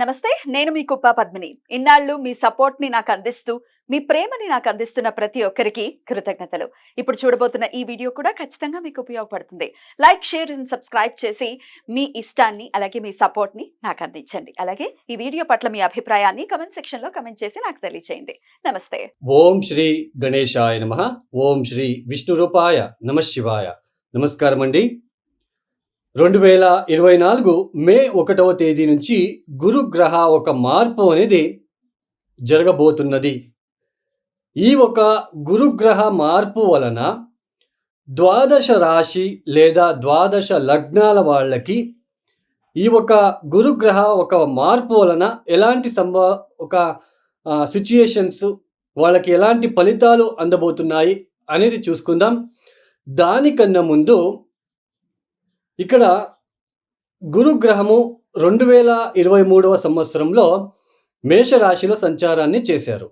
నమస్తే నేను మీ కుప్ప పద్మిని. ఇన్నాళ్ళు మీ సపోర్ట్ని నాకు అందిస్తూ మీ ప్రేమని నాకు అందిస్తున్న ప్రతి ఒక్కరికి కృతజ్ఞతలు. ఇప్పుడు చూడబోతున్న ఈ వీడియో కూడా ఖచ్చితంగా మీకు ఉపయోగపడుతుంది. లైక్ షేర్ అండ్ సబ్స్క్రైబ్ చేసి మీ ఇష్టాన్ని అలాగే మీ సపోర్ట్ని నాకు అందించండి. అలాగే ఈ వీడియో పట్ల మీ అభిప్రాయాన్ని కమెంట్ సెక్షన్లో కమెంట్ చేసి నాకు తెలియజేయండి నమస్తే. ఓం శ్రీ గణేశాయ నమ. ఓం శ్రీ విష్ణు రూపాయ నమ శివాయ. నమస్కారం అండి రెండు వేల ఇరవై నాలుగు మే ఒకటవ తేదీ నుంచి గురుగ్రహ ఒక మార్పు అనేది జరగబోతున్నది. ఈ ఒక గురుగ్రహ మార్పు వలన ద్వాదశ రాశి లేదా ద్వాదశ లగ్నాల వాళ్ళకి ఈ ఒక గురుగ్రహ ఒక మార్పు వలన ఎలాంటి సంభ ఒక సిచ్యుయేషన్స్ వాళ్ళకి ఎలాంటి ఫలితాలు అందబోతున్నాయి అనేది చూసుకుందాం. దానికన్నా ముందు ఇక్కడ గురుగ్రహము రెండు వేల ఇరవై మూడవ సంవత్సరంలో మేషరాశిలో సంచారాన్ని చేశారు.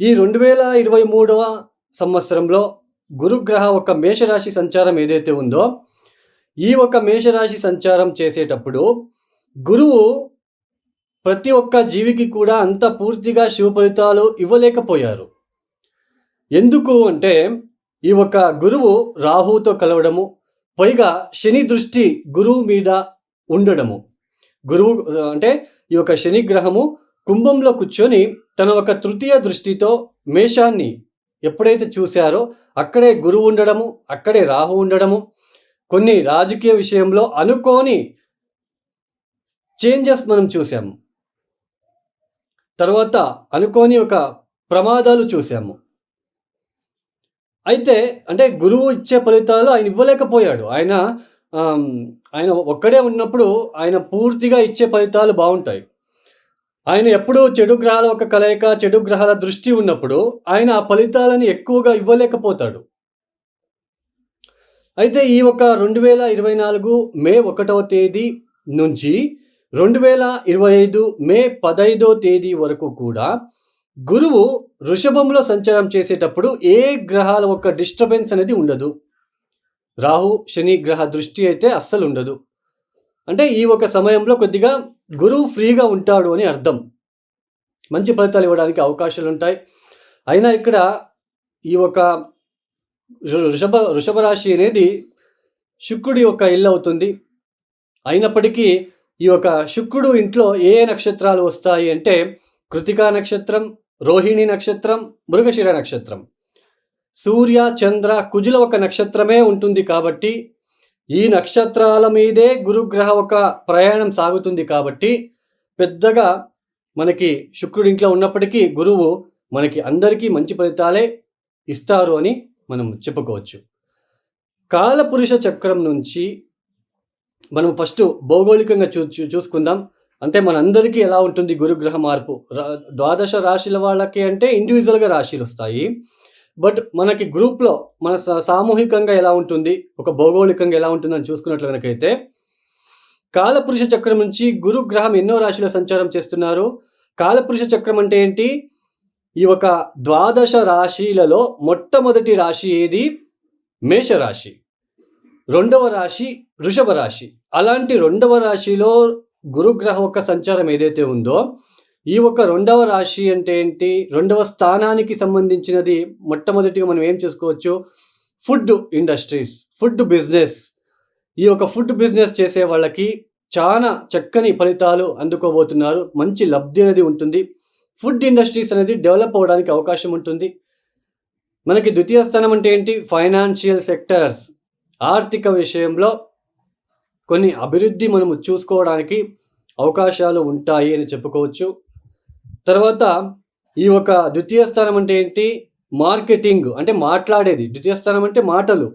ఈ రెండు వేల ఇరవై మూడవ సంవత్సరంలో గురుగ్రహ ఒక మేషరాశి సంచారం ఏదైతే ఉందో ఈ ఒక మేషరాశి సంచారం చేసేటప్పుడు గురువు ప్రతి ఒక్క జీవికి కూడా అంత పూర్తిగా శుభ ఫలితాలు ఇవ్వలేకపోయారు. ఎందుకు అంటే ఈ ఒక గురువు రాహుతో కలవడము పైగా శని దృష్టి గురువు మీద ఉండడము. గురువు అంటే ఈ యొక్క శని గ్రహము కుంభంలో కూర్చొని తన ఒక తృతీయ దృష్టితో మేషాన్ని ఎప్పుడైతే చూశారో అక్కడే గురువు ఉండడము అక్కడే రాహు ఉండడము కొన్ని రాజకీయ విషయంలో అనుకోని చేంజెస్ మనం చూసాము తర్వాత అనుకోని ఒక ప్రమాదాలు చూసాము అయితే అంటే గురువు ఇచ్చే ఫలితాలు ఆయన ఇవ్వలేకపోయాడు. ఆయన ఆయన ఒక్కడే ఉన్నప్పుడు ఆయన పూర్తిగా ఇచ్చే ఫలితాలు బాగుంటాయి. ఆయన ఎప్పుడూ చెడు గ్రహాల ఒక కలయిక చెడు గ్రహాల దృష్టి ఉన్నప్పుడు ఆయన ఆ ఫలితాలని ఎక్కువగా ఇవ్వలేకపోతాడు. అయితే ఈ ఒక రెండు వేల ఇరవై నాలుగు మే ఒకటవ తేదీ నుంచి రెండు వేల ఇరవై ఐదు మే పదైదో తేదీ వరకు కూడా గురువు వృషభంలో సంచారం చేసేటప్పుడు ఏ గ్రహాల ఒక డిస్టర్బెన్స్ అనేది ఉండదు. రాహు శని గ్రహ దృష్టి అయితే అస్సలు ఉండదు. అంటే ఈ ఒక సమయంలో కొద్దిగా గురువు ఫ్రీగా ఉంటాడు అని అర్థం. మంచి ఫలితాలు ఇవ్వడానికి అవకాశాలు ఉంటాయి. అయినా ఇక్కడ ఈ ఒక వృషభ వృషభ రాశి అనేది శుక్రుడి యొక్క ఇల్లు అవుతుంది. అయినప్పటికీ ఈ యొక్క శుక్రుడు ఇంట్లో ఏ ఏ నక్షత్రాలు వస్తాయి అంటే కృతికా నక్షత్రం రోహిణి నక్షత్రం మృగశిర నక్షత్రం. సూర్య చంద్ర కుజుల ఒక నక్షత్రమే ఉంటుంది కాబట్టి ఈ నక్షత్రాల మీదే గురుగ్రహ ఒక ప్రయాణం సాగుతుంది కాబట్టి పెద్దగా మనకి శుక్రుడి ఇంట్లో ఉన్నప్పటికీ గురువు మనకి అందరికీ మంచి ఫలితాలే ఇస్తారు అని మనం చెప్పుకోవచ్చు. కాలపురుష చక్రం నుంచి మనం ఫస్ట్ భౌగోళికంగా చూ చూ- చూసుకుందాం. అంటే మనందరికీ ఎలా ఉంటుంది గురుగ్రహ మార్పు? ద్వాదశ రాశుల వాళ్ళకి అంటే ఇండివిజువల్గా రాశిలు వస్తాయి. బట్ మనకి గ్రూప్లో మన సామూహికంగా ఎలా ఉంటుంది? ఒక భౌగోళికంగా ఎలా ఉంటుందని చూసుకున్నట్లు కనుకైతే కాలపురుష చక్రం నుంచి గురుగ్రహం ఎన్నో రాశిలో సంచారం చేస్తున్నారు. కాలపురుష చక్రం అంటే ఏంటి? ఈ ఒక ద్వాదశ రాశిలలో మొట్టమొదటి రాశి ఏది? మేషరాశి. రెండవ రాశి వృషభ రాశి. అలాంటి రెండవ రాశిలో గురుగ్రహ యొక్క సంచారం ఏదైతే ఉందో ఈ ఒక రెండవ రాశి అంటే ఏంటి? రెండవ స్థానానికి సంబంధించినది మొట్టమొదటిగా మనం ఏం చేసుకోవచ్చు? Food industries food business. ఈ యొక్క ఫుడ్ బిజినెస్ చేసే వాళ్ళకి చాలా చక్కని ఫలితాలు అందుకోబోతున్నారు. మంచి లబ్ధి అనేది ఉంటుంది. ఫుడ్ ఇండస్ట్రీస్ అనేది డెవలప్ అవ్వడానికి అవకాశం ఉంటుంది. మనకి ద్వితీయ స్థానం అంటే ఏంటి? Financial sectors. ఆర్థిక విషయంలో కొన్ని అభివృద్ధి మనము చూసుకోవడానికి అవకాశాలు ఉంటాయి అని చెప్పుకోవచ్చు. తర్వాత ఈ ఒక ద్వితీయ స్థానం అంటే ఏంటి? మార్కెటింగ్ అంటే మాట్లాడేది. ద్వితీయ స్థానం అంటే మాటలు.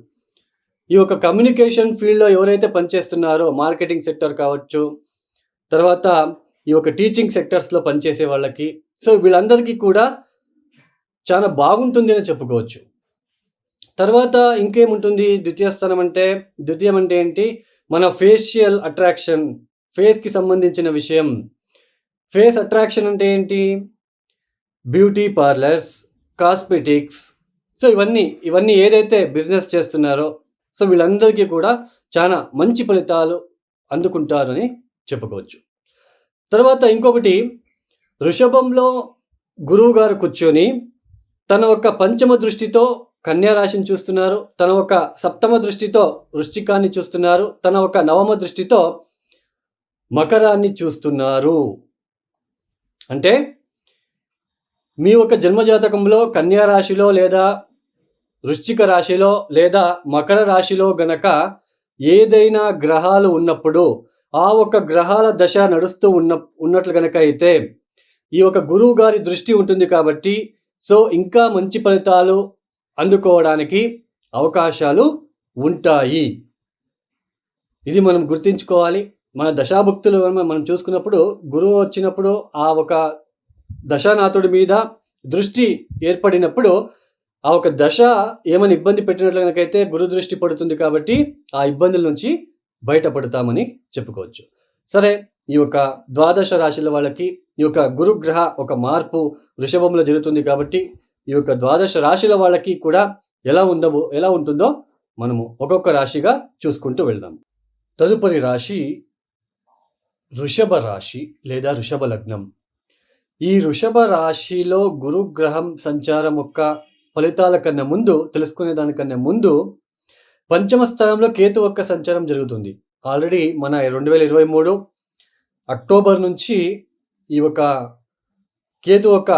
ఈ యొక్క కమ్యూనికేషన్ ఫీల్డ్లో ఎవరైతే పనిచేస్తున్నారో మార్కెటింగ్ సెక్టర్ కావచ్చు తర్వాత ఈ యొక్క టీచింగ్ సెక్టర్స్లో పనిచేసే వాళ్ళకి. సో వీళ్ళందరికీ కూడా చాలా బాగుంటుంది అని చెప్పుకోవచ్చు. తర్వాత ఇంకేముంటుంది? ద్వితీయ స్థానం అంటే ద్వితీయం అంటే ఏంటి? మన ఫేషియల్ అట్రాక్షన్ ఫేస్కి సంబంధించిన విషయం. ఫేస్ అట్రాక్షన్ అంటే ఏంటి? బ్యూటీ పార్లర్స్ కాస్మెటిక్స్ సో ఇవన్నీ ఇవన్నీ ఏదైతే బిజినెస్ చేస్తున్నారో సో వీళ్ళందరికీ కూడా చాలా మంచి ఫలితాలు అందుకుంటారని చెప్పుకోవచ్చు. తర్వాత ఇంకొకటి వృషభంలో గురువు గారు కూర్చొని తన ఒక పంచమ దృష్టితో కన్యా రాశిని చూస్తున్నారు. తన ఒక సప్తమ దృష్టితో వృశ్చికాన్ని చూస్తున్నారు. తన ఒక నవమ దృష్టితో మకరాన్ని చూస్తున్నారు. అంటే మీ ఒక జన్మజాతకంలో కన్యా రాశిలో లేదా వృశ్చిక రాశిలో లేదా మకర రాశిలో గనక ఏదైనా గ్రహాలు ఉన్నప్పుడు ఆ ఒక గ్రహాల దశ నడుస్తూ ఉన్న ఉన్నట్లు గనక అయితే ఈ ఒక గురువు గారి దృష్టి ఉంటుంది కాబట్టి సో ఇంకా మంచి ఫలితాలు అందుకోవడానికి అవకాశాలు ఉంటాయి. ఇది మనం గుర్తుంచుకోవాలి. మన దశాభుక్తులు మనం మనం చూసుకున్నప్పుడు గురువు వచ్చినప్పుడు ఆ ఒక దశానాథుడి మీద దృష్టి ఏర్పడినప్పుడు ఆ ఒక దశ ఏమైనా ఇబ్బంది పెట్టినట్లు కనుకైతే గురు దృష్టి పడుతుంది కాబట్టి ఆ ఇబ్బందుల నుంచి బయటపడతామని చెప్పుకోవచ్చు. సరే ఈ యొక్క ద్వాదశ రాశుల వాళ్ళకి ఈ యొక్క గురుగ్రహ ఒక మార్పు వృషభంలో జరుగుతుంది కాబట్టి ఈ యొక్క ద్వాదశ రాశుల వాళ్ళకి కూడా ఎలా ఉందో ఎలా ఉంటుందో మనము ఒక్కొక్క రాశిగా చూసుకుంటూ వెళ్దాం. తదుపరి రాశి వృషభ రాశి లేదా వృషభ లగ్నం. ఈ వృషభ రాశిలో గురుగ్రహం సంచారం యొక్క ఫలితాల కన్నా ముందు తెలుసుకునే దానికన్నా ముందు పంచమ స్థానంలో కేతు యొక్క సంచారం జరుగుతుంది. ఆల్రెడీ మన రెండు వేల ఇరవై మూడు అక్టోబర్ నుంచి ఈ ఒక కేతు ఒక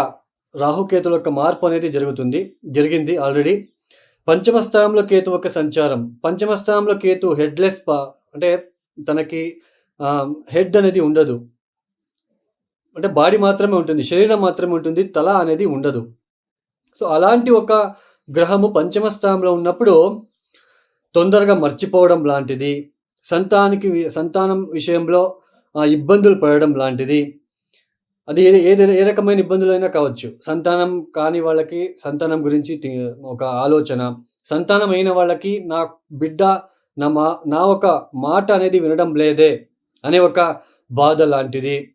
రాహుకేతుల యొక్క మార్పు అనేది జరుగుతుంది. జరిగింది ఆల్రెడీ పంచమ స్థానంలో కేతు యొక్క సంచారం. పంచమ స్థానంలో కేతు హెడ్లెస్ పా అంటే తనకి హెడ్ అనేది ఉండదు. అంటే బాడీ మాత్రమే ఉంటుంది. శరీరం మాత్రమే ఉంటుంది. తల అనేది ఉండదు. సో అలాంటి ఒక గ్రహము పంచమ స్థానంలో ఉన్నప్పుడు తొందరగా మర్చిపోవడం లాంటిది. సంతానికి సంతానం విషయంలో ఇబ్బందులు పడడం లాంటిది. అది ఏ ఏ ఏ రకమైన ఇబ్బందులైనా కావచ్చు. సంతానం కాని వాళ్ళకి సంతానం గురించి తి- ఒక ఆలోచన. సంతానం అయిన వాళ్ళకి నా బిడ్డ నా మా నా ఒక మాట అనేది వినడం లేదే అనే ఒక బాధ లాంటిది.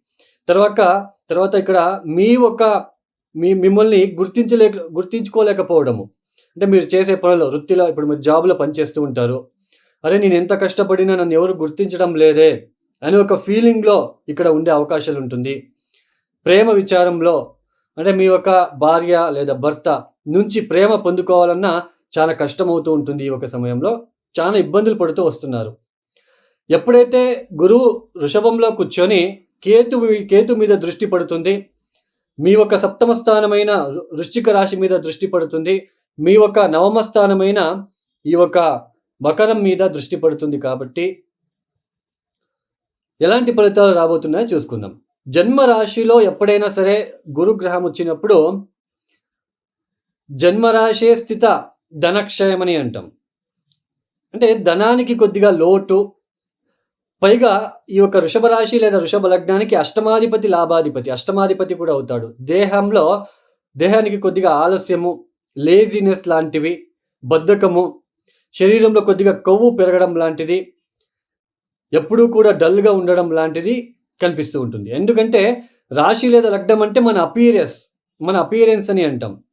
తర్వాత తర్వాత ఇక్కడ మీ ఒక మీ మిమ్మల్ని గుర్తించలేక గుర్తించుకోలేకపోవడము. అంటే మీరు చేసే పనులు వృత్తిలో ఇప్పుడు మీరు జాబ్లో పనిచేస్తూ ఉంటారు. అరే నేను ఎంత కష్టపడినా నన్ను ఎవరు గుర్తించడం లేదే అని ఒక ఫీలింగ్లో ఇక్కడ ఉండే అవకాశాలు ఉంటుంది. ప్రేమ విచారంలో అంటే మీ యొక్క భార్య లేదా భర్త నుంచి ప్రేమ పొందుకోవాలన్నా చాలా కష్టమవుతూ ఉంటుంది ఈ ఒక సమయంలో. చాలా ఇబ్బందులు పడుతూ వస్తున్నారు. ఎప్పుడైతే గురువు వృషభంలో కూర్చొని కేతు కేతు మీద దృష్టి పడుతుంది మీ యొక్క సప్తమ స్థానమైన వృశ్చిక రాశి మీద దృష్టి పడుతుంది మీ యొక్క నవమ స్థానమైన ఈ యొక్క మకరం మీద దృష్టి పడుతుంది కాబట్టి ఎలాంటి ఫలితాలు రాబోతున్నాయో చూసుకుందాం. జన్మ రాశిలో ఎప్పుడైనా సరే గురుగ్రహం వచ్చినప్పుడు జన్మరాశే స్థిత ధనక్షయమని అంటాం. అంటే ధనానికి కొద్దిగా లోటు పైగా ఈ యొక్క వృషభ రాశి లేదా వృషభ లగ్నానికి అష్టమాధిపతి లాభాధిపతి అష్టమాధిపతి కూడా అవుతాడు. దేహంలో దేహానికి కొద్దిగా ఆలస్యము లేజినెస్ లాంటివి బద్ధకము శరీరంలో కొద్దిగా కొవ్వు పెరగడం లాంటిది ఎప్పుడూ కూడా డల్గా ఉండడం లాంటిది కనిపిస్తూ ఉంటుంది. ఎందుకంటే రాశి లేదా లగ్నం అంటే మన అపీరెన్స్ మన అపీరెన్స్ అని అంటాం.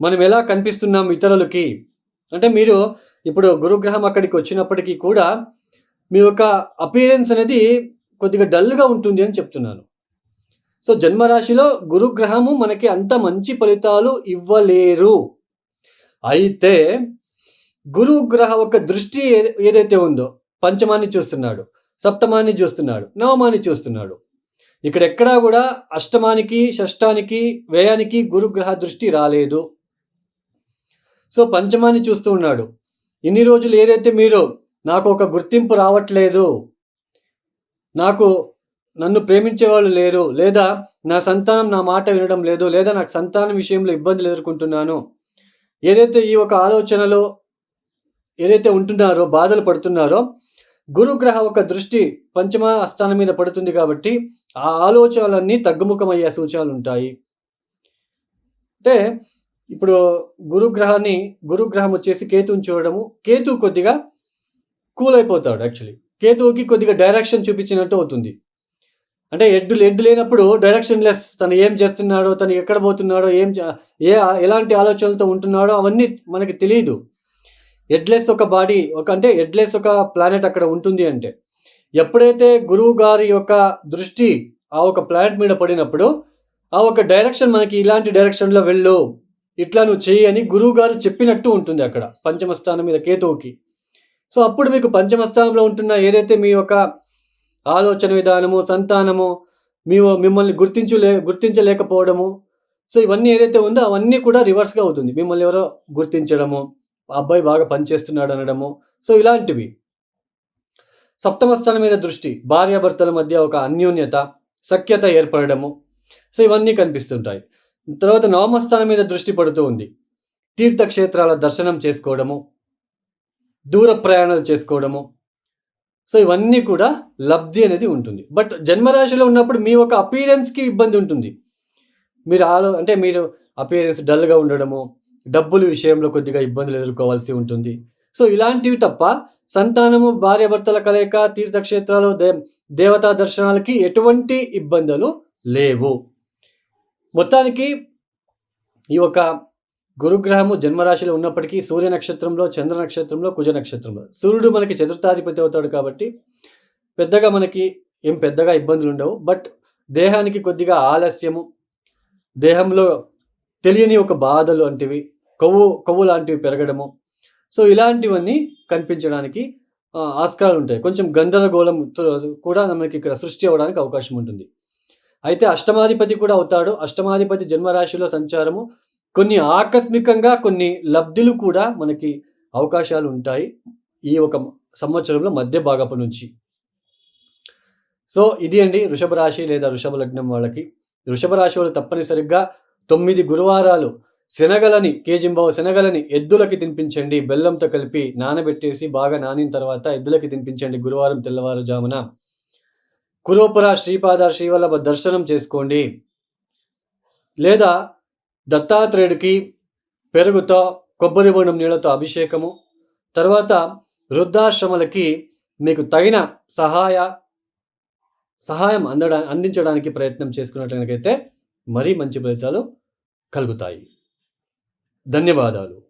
మనం ఎలా కనిపిస్తున్నాం ఇతరులకి? అంటే మీరు ఇప్పుడు గురుగ్రహం అక్కడికి వచ్చినప్పటికీ కూడా మీ యొక్క అపీరెన్స్ అనేది కొద్దిగా డల్గా ఉంటుంది అని చెప్తున్నాను. సో జన్మరాశిలో గురుగ్రహము మనకి అంత మంచి ఫలితాలు ఇవ్వలేరు. అయితే గురుగ్రహ ఒక దృష్టి ఏదైతే ఉందో పంచమాన్ని చూస్తున్నాడు. సప్తమాన్ని చూస్తున్నాడు నవమాన్ని చూస్తున్నాడు. ఇక్కడ ఎక్కడా కూడా అష్టమానికి షష్టానికి వ్యయానికి గురుగ్రహ దృష్టి రాలేదు. సో పంచమాన్ని చూస్తూ ఉన్నాడు. ఇన్ని రోజులు ఏదైతే మీరు నాకు ఒక గుర్తింపు రావట్లేదు నాకు నన్ను ప్రేమించేవాళ్ళు లేరు లేదా నా సంతానం నా మాట వినడం లేదు లేదా నాకు సంతానం విషయంలో ఇబ్బందులు ఎదుర్కొంటున్నాను ఏదైతే ఈ ఒక ఆలోచనలో ఏదైతే ఉంటున్నారో బాధలు పడుతున్నారో గురుగ్రహ ఒక దృష్టి పంచమ అస్థానం మీద పడుతుంది కాబట్టి ఆ ఆలోచనలన్నీ తగ్గుముఖమయ్యే సూచనలు ఉంటాయి అంటే ఇప్పుడు గురుగ్రహాన్ని గురుగ్రహం వచ్చేసి కేతువుని చూడడము. కేతు కొద్దిగా కూల్ అయిపోతాడు యాక్చువల్లీ. కేతువుకి కొద్దిగా డైరెక్షన్ చూపించినట్టు అవుతుంది. అంటే ఎడ్డు ఎడ్డు లేనప్పుడు డైరెక్షన్ లెస్ తను ఏం చేస్తున్నాడో తను ఎక్కడ పోతున్నాడో ఏం ఏ ఎలాంటి ఆలోచనలతో ఉంటున్నాడో అవన్నీ మనకి తెలియదు. ఎడ్లెస్ ఒక బాడీ ఒక అంటే ఎడ్లెస్ ఒక ప్లానెట్ అక్కడ ఉంటుంది అంటే. ఎప్పుడైతే గురువు గారి యొక్క దృష్టి ఆ ఒక ప్లానెట్ మీద పడినప్పుడు ఆ ఒక డైరెక్షన్ మనకి ఇలాంటి డైరెక్షన్లో వెళ్ళు ఇట్లా నువ్వు చేయి అని గురువు గారు చెప్పినట్టు ఉంటుంది అక్కడ పంచమ స్థానం మీద కేతువుకి. సో అప్పుడు మీకు పంచమ స్థానంలో ఉంటున్న ఏదైతే మీ యొక్క ఆలోచన విధానము సంతానము మీ మిమ్మల్ని గుర్తించలే గుర్తించలేకపోవడము సో ఇవన్నీ ఏదైతే ఉందో అవన్నీ కూడా రివర్స్గా అవుతుంది. మిమ్మల్ని ఎవరో గుర్తించడము అబ్బాయి బాగా పనిచేస్తున్నాడు అనడము. సో ఇలాంటివి. సప్తమ స్థానం మీద దృష్టి భార్యాభర్తల మధ్య ఒక అన్యోన్యత సఖ్యత ఏర్పడము సో ఇవన్నీ కనిపిస్తుంటాయి. తర్వాత నవమ స్థానం మీద దృష్టి పడుతూ ఉంది. తీర్థక్షేత్రాల దర్శనం చేసుకోవడము. దూర ప్రయాణాలు చేసుకోవడము. సో ఇవన్నీ కూడా లబ్ధి అనేది ఉంటుంది. బట్ జన్మరాశిలో ఉన్నప్పుడు మీ ఒక అపీరెన్స్కి ఇబ్బంది ఉంటుంది. మీరు ఆలో అంటే మీరు అపీరెన్స్ డల్గా ఉండడము. డబ్బుల విషయంలో కొద్దిగా ఇబ్బందులు ఎదుర్కోవాల్సి ఉంటుంది. సో ఇలాంటివి తప్ప సంతానము భార్యాభర్తల కలయిక తీర్థక్షేత్రాలు దే దేవతా దర్శనాలకి ఎటువంటి ఇబ్బందులు లేవు. మొత్తానికి ఈ యొక్క గురుగ్రహము జన్మరాశిలో ఉన్నప్పటికీ సూర్య నక్షత్రంలో చంద్ర నక్షత్రంలో కుజ నక్షత్రంలో. సూర్యుడు మనకి చతుర్థాధిపతి అవుతాడు కాబట్టి పెద్దగా మనకి ఏం పెద్దగా ఇబ్బందులు ఉండవు. బట్ దేహానికి కొద్దిగా ఆలస్యము దేహంలో తెలియని ఒక బాధలు వంటివి కొవ్వు కొవ్వు లాంటివి పెరగడము. సో ఇలాంటివన్నీ కనిపించడానికి ఆస్కారాలు ఉంటాయి. కొంచెం గందరగోళం కూడా మనకి ఇక్కడ సృష్టి అవ్వడానికి అవకాశం ఉంటుంది. అయితే అష్టమాధిపతి కూడా అవుతాడు. అష్టమాధిపతి జన్మరాశిలో సంచారము. కొన్ని ఆకస్మికంగా కొన్ని లబ్ధులు కూడా మనకి అవకాశాలు ఉంటాయి. ఈ ఒక సంవత్సరంలో మధ్య భాగపు నుంచి. సో ఇది అండి వృషభ రాశి లేదా వృషభ లగ్నం వాళ్ళకి. వృషభ రాశి వాళ్ళు తప్పనిసరిగా తొమ్మిది గురువారాలు శనగలని కేజింబావు శనగలని ఎద్దులకి తినిపించండి. బెల్లంతో కలిపి నానబెట్టేసి బాగా నానిన తర్వాత ఎద్దులకి తినిపించండి గురువారం తెల్లవారుజామున. కురోపుర శ్రీపాద శ్రీవల్లభ దర్శనం చేసుకోండి. లేదా దత్తాత్రేయుడికి పెరుగుతో కొబ్బరి బోండం నీళ్ళతో అభిషేకము. తర్వాత వృద్ధాశ్రమలకి మీకు తగిన సహాయ సహాయం అందడా అందించడానికి ప్రయత్నం చేసుకున్నట్లయితే మరీ మంచి ఫలితాలు కలుగుతాయి. ధన్యవాదాలు.